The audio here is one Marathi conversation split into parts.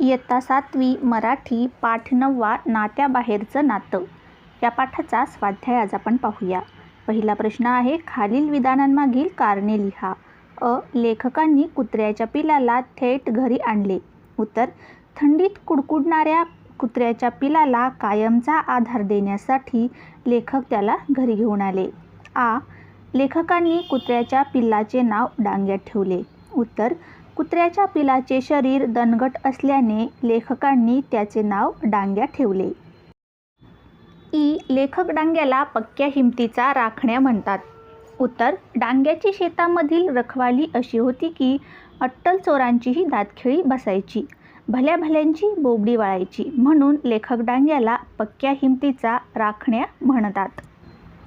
इयत्ता सातवी मराठी पाठ नववा नात्याबाहेरचं नातं. या पाठाचा स्वाध्याय आज आपण पाहूया. पहिला प्रश्न आहे खालील विधानांमागील कारणे लिहा. अ. लेखकांनी कुत्र्याच्या पिलाला थेट घरी आणले. उत्तर थंडीत कुडकुडणाऱ्या कुत्र्याच्या पिलाला कायमचा आधार देण्यासाठी लेखक त्याला घरी घेऊन आले. आ. लेखकांनी कुत्र्याच्या पिल्लाचे नाव डांग्यात ठेवले. उत्तर कुत्र्याच्या पिलाचे शरीर दणगट असल्याने लेखकांनी त्याचे नाव डांग्या ठेवले. ई लेखक डांग्याला पक्क्या हिमतीचा राखण्या म्हणतात. उत्तर डांग्याची शेतामधील रखवाली अशी होती की अट्टल चोरांचीही दातखिळी बसायची भल्या भल्यांची बोबडी वाळायची म्हणून लेखक डांग्याला पक्क्या हिमतीचा राखण्या म्हणतात.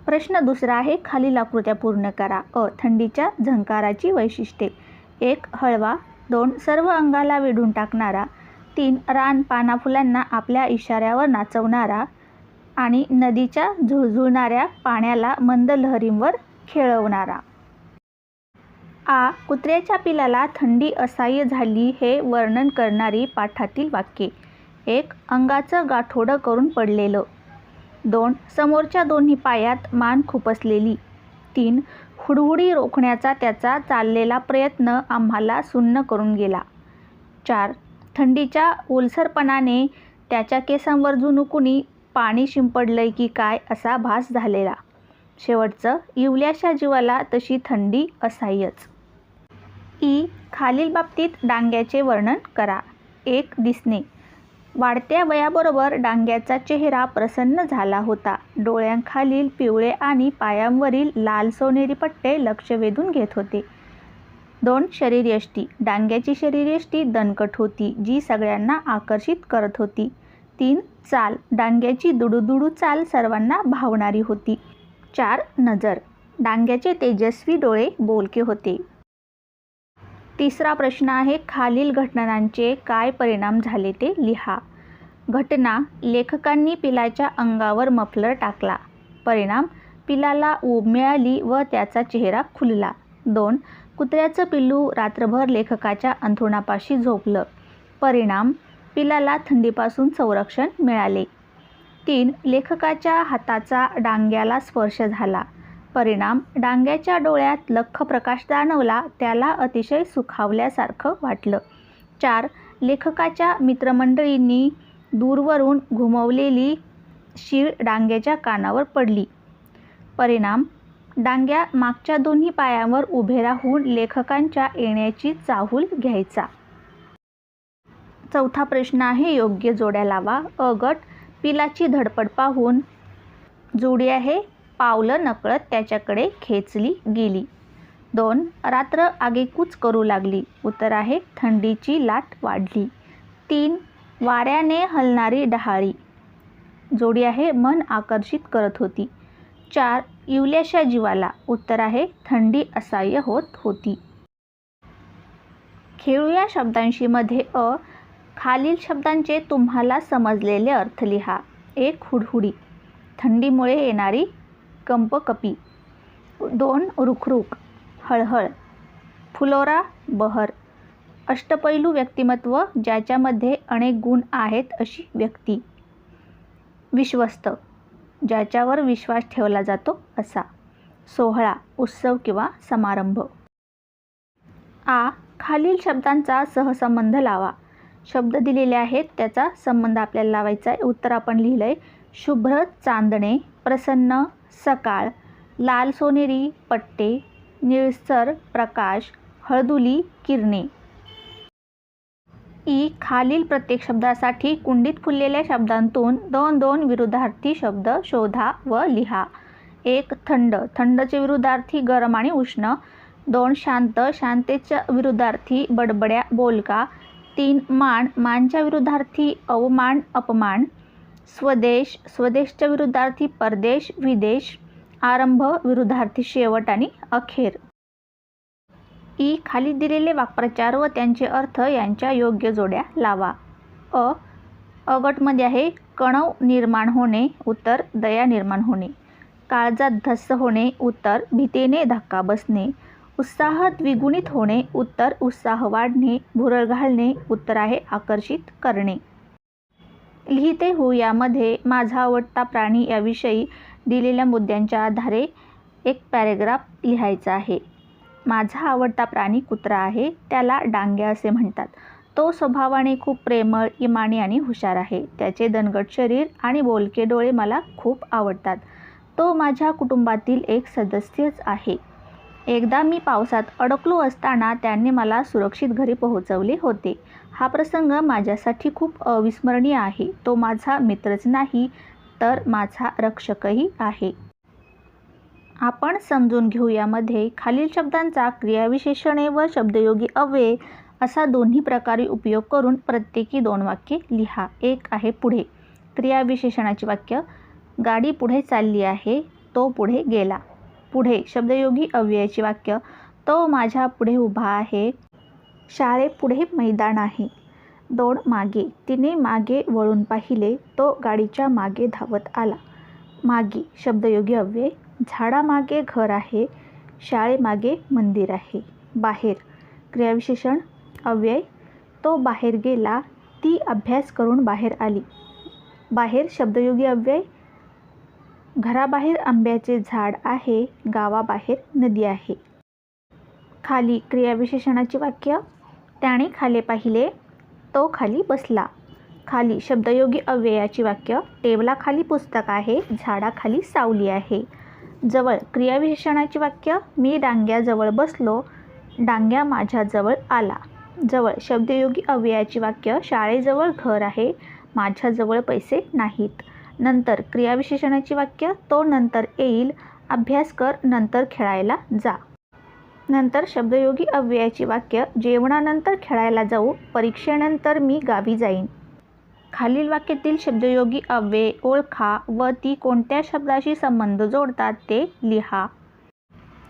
प्रश्न दुसरा आहे खालील आकृत्या पूर्ण करा अ थंडीच्या झंकाराची वैशिष्ट्ये. एक हळवा दोन सर्व अंगाला वेढून टाकणारा तीन रान पानाफुलांना आपल्या इशाऱ्यावर नाचवणारा आणि नदीच्या झुळझुळणाऱ्या पाण्याला मंद लहरींवर खेळवणारा. आ कुत्र्याच्या पिलाला थंडी असाह्य झाली हे वर्णन करणारी पाठातील वाक्ये. एक अंगाचं गाठोडं करून पडलेलं. दोन समोरच्या दोन्ही पायात मान खुपसलेली. तीन हुडहुडी रोखण्याचा त्याचा चाललेला प्रयत्न आम्हाला सुन्न करून गेला. चार. थंडीच्या ओलसरपणाने त्याच्या केसांवर जुनू कुणी पाणी शिंपडलंय की काय असा भास झालेला. शेवटचं इवल्याशा जीवाला तशी थंडी असायच. ई. खालील बाबतीत डांग्याचे वर्णन करा. एक दिसणे. वाढत्या वयाबरोबर डांग्याचा चेहरा प्रसन्न झाला होता. डोळ्यांखालील पिवळे आणि पायांवरील लाल सोनेरी पट्टे लक्ष वेधून घेत होते. दोन शरीरयष्टी. डांग्याची शरीरयष्टी दणकट होती जी सगळ्यांना आकर्षित करत होती. तीन चाल. डांग्याची दुडूदुडू चाल सर्वांना भावणारी होती. चार नजर. डांग्याचे तेजस्वी डोळे बोलके होते. तिसरा प्रश्न आहे खालील घटनांचे काय परिणाम झाले ते लिहा. घटना लेखकांनी पिलाच्या अंगावर मफलर टाकला. परिणाम पिलाला ऊब मिळाली व त्याचा चेहरा खुलला. दोन कुत्र्याचं पिल्लू रात्रभर लेखकाच्या अंथरुणापाशी झोपलं. परिणाम पिलाला थंडीपासून संरक्षण मिळाले. तीन लेखकाच्या हाताचा डांग्याला स्पर्श झाला. परिणाम डांग्याच्या डोळ्यात लख्ख प्रकाश जाणवला त्याला अतिशय सुखावल्यासारखं वाटलं. चार लेखकाच्या मित्रमंडळींनी दूरवरून घुमवलेली शीळ डांग्याच्या कानावर पडली. परिणाम डांग्या मागच्या दोन्ही पायांवर उभे राहून लेखकांच्या येण्याची चाहूल घ्यायचा. चौथा प्रश्न आहे योग्य जोड्या लावा. अ गट पिलाची धडपड पाहून. जोडी आहे पावलं नकळत त्याच्याकडे खेचली गेली. दोन रात्र आगेकूच करू लागली. उत्तर आहे थंडीची लाट वाढली. तीन वाऱ्याने हलणारी डहाळी. जोडी आहे मन आकर्षित करत होती. चार इवल्याशा जीवाला. उत्तर आहे थंडी असह्य होत होती. खेळूया शब्दांशी मध्ये अ खालील शब्दांचे तुम्हाला समजलेले अर्थ लिहा. एक हुडहुडी. थंडीमुळे येणारी कंपकपी दोन रुखरुख हळहळ. फुलोरा बहर. अष्टपैलू व्यक्तिमत्व ज्याच्यामध्ये अनेक गुण आहेत अशी व्यक्ती. विश्वस्त ज्याच्यावर विश्वास ठेवला जातो असा. सोहळा उत्सव किंवा समारंभ. आ. खालील शब्दांचा सहसंबंध लावा. शब्द दिलेले आहेत त्याचा संबंध आपल्याला लावायचा आहे. उत्तर आपण लिहिलं आहे शुभ्र चांदणे प्रसन्न सकाळ लाल सोनेरी पट्टे निळसर प्रकाश हळदुली किरणे. ई खालील प्रत्येक शब्दासाठी कुंडीत फुललेल्या शब्दांतून दोन दोन विरुद्धार्थी शब्द शोधा व लिहा. एक थंड. थंडचे विरुद्धार्थी गरम आणि उष्ण. दोन शांत. शांतेच्या विरुद्धार्थी बडबड्या बोलका. तीन मान. मानच्या विरुद्धार्थी अवमान अपमान. स्वदेश स्वदेशच्या विरुद्धार्थी परदेश विदेश आरंभ विरुद्धार्थी शेवट आणि अखेर. ई खाली दिलेले वाक्प्रचार व त्यांचे अर्थ यांच्या योग्य जोड्या लावा. अ अगटमध्ये आहे कणव निर्माण होणे उत्तर दया निर्माण होणे. काळजात धस्स होणे उत्तर भीतीने धक्का बसणे. उत्साह द्विगुणित होणे उत्तर उत्साह वाढणे. भुरळ घालणे उत्तर आहे आकर्षित करणे. लिहिते हो यामध्ये माझा आवडता प्राणी याविषयी दिलेल्या मुद्द्यांच्या आधारे एक पॅरेग्राफ लिहायचा आहे. माझा आवडता प्राणी कुत्रा आहे त्याला डांग्या असे म्हणतात. तो स्वभावाने खूप प्रेमळ इमानी आणि हुशार आहे. त्याचे दणगट शरीर आणि बोलके डोळे मला खूप आवडतात. तो माझ्या कुटुंबातील एक सदस्यच आहे. एकदा मी पावसात अडकलो असताना त्यांनी मला सुरक्षित घरी पोहोचवले होते. हा प्रसंग माझ्यासाठी खूप अविस्मरणीय आहे. तो माझा मित्रच नाही तर माझा रक्षकही आहे. आपण समजून घेऊ यामध्ये खालील शब्दांचा क्रियाविशेषणे व शब्दयोगी अव्यय असा दोन्ही प्रकारे उपयोग करून प्रत्येकी दोन वाक्ये लिहा. एक आहे पुढे. क्रियाविशेषणाची वाक्य गाडी पुढे चालली आहे तो पुढे गेला. पुढे शब्दयोगी अव्ययाची वाक्य तो माझ्या पुढे उभा आहे शाळेपुढे मैदान आहे. दोन मागे. तिने मागे वळून पाहिले तो गाडीच्या मागे धावत आला. मागे. शब्दयोगी अव्यय झाडामागे घर आहे. शाळेमागे मंदिर आहे. बाहेर. क्रियाविशेषण अव्यय तो बाहेर गेला. ती अभ्यास करून बाहेर आली. बाहेर शब्दयोगी अव्यय घराबाहेर आंब्याचे झाड आहे. गावाबाहेर नदी आहे. खाली क्रियाविशेषणाची वाक्य त्याने खाली पाहिले. तो खाली बसला. खाली शब्दयोगी अव्ययाची वाक्य टेबलाखाली पुस्तक आहे झाडाखाली सावली आहे. जवळ क्रियाविशेषणाची वाक्य मी डांग्याजवळ बसलो डांग्या माझ्याजवळ आला. जवळ शब्दयोगी अव्ययाची वाक्य शाळेजवळ घर आहे माझ्याजवळ पैसे नाहीत. नंतर क्रियाविशेषणाची वाक्य तो नंतर येईल अभ्यास कर नंतर खेळायला जा. नंतर शब्दयोगी अव्ययाची वाक्य जेवणानंतर खेळायला जाऊ परीक्षेनंतर मी गावी जाईन. खालील वाक्यातील शब्दयोगी अव्यय ओळखा व ती कोणत्या शब्दाशी संबंध जोडतात ते लिहा.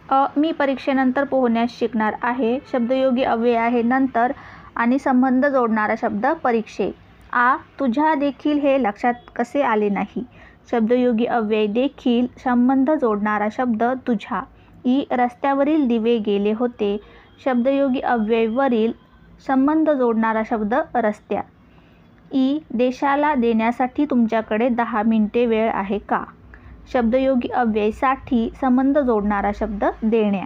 अ मी परीक्षेनंतर पोहण्यास शिकणार आहे. शब्दयोगी अव्यय आहे नंतर आणि संबंध जोडणारा शब्द परीक्षे. आ तुझ्या देखील हे लक्षात कसे आले नाही? शब्दयोगी अव्यय देखील संबंध जोडणारा शब्द तुझ्या. ई रस्त्यावरील दिवे गेले होते. शब्दयोगी अव्ययवरील संबंध जोडणारा शब्द रस्त्या. ई देशाला देण्यासाठी तुमच्याकडे दहा मिनिटे वेळ आहे का? शब्दयोगी अव्ययसाठी संबंध जोडणारा शब्द देण्या.